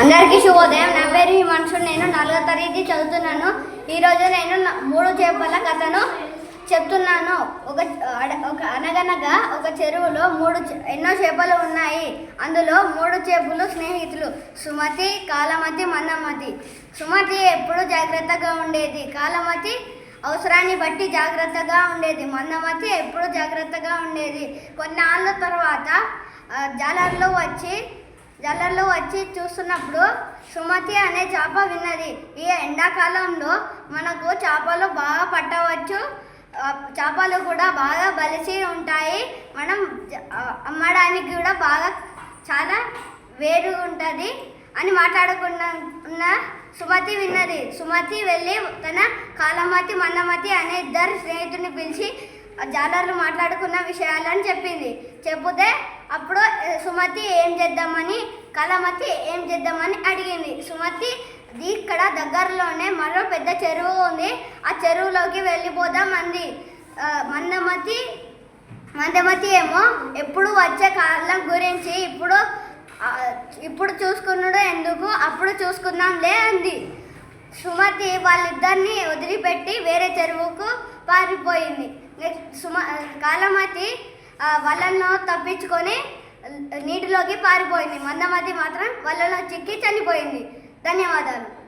అందరికీ శుభోదయం. నా పేరు హిమాంశు నేను నాలుగో తరగతి చదువుతున్నాను. ఈరోజు నేను మూడు చేపల కథను చెప్తున్నాను. ఒక అడ- ఒక అనగనగా ఒక చెరువులో మూడు చే- ఎన్నో చేపలు ఉన్నాయి. అందులో మూడు చేపలు స్నేహితులు. సుమతి కాలమతి మందమతి సుమతి ఎప్పుడు జాగ్రత్తగా ఉండేది. కాలమతి అవసరాన్ని బట్టి జాగ్రత్తగా ఉండేది. మందమతి ఎప్పుడు జాగ్రత్తగా ఉండేది. కొన్నాళ్ళ తర్వాత జాలర్లు వచ్చి జల్లల్లో వచ్చి చూస్తున్నప్పుడు సుమతి అనే చేప విన్నది. ఈ ఎండాకాలంలో మనకు చేపలు బాగా పట్టవచ్చు. చేపలు కూడా బాగా బలిసి ఉంటాయి. మనం అమ్మడానికి కూడా బాగా చాలా వేరు ఉంటుంది అని మాట్లాడుకున్న సుమతి విన్నది. సుమతి వెళ్ళి తన కాలమతి మందమతి అనే ఇద్దరు స్నేహితుడిని పిలిచి జాలర్లు మాట్లాడుకున్న విషయాలని చెప్పింది. చెబితే అప్పుడు సుమతి ఏం చేద్దామని కలమతి ఏం చేద్దామని అడిగింది. సుమతి ఇక్కడ దగ్గరలోనే మరో పెద్ద చెరువు ఉంది. ఆ చెరువులోకి వెళ్ళిపోదాం అంది. మందమతి మందమతి ఏమో ఎప్పుడు వచ్చే కాలం గురించి ఇప్పుడు ఇప్పుడు చూసుకున్నాడు ఎందుకు? అప్పుడు చూసుకుందాంలే అంది. సుమతి వాళ్ళిద్దరిని వదిలిపెట్టి వేరే చెరువుకు పారిపోయింది. సుమ కాలమతి ఆ, వలను తప్పించుకొని నీటిలోకి పారిపోయింది. మందమతి మాత్రం వలలో చిక్కి చనిపోయింది. ధన్యవాదాలు.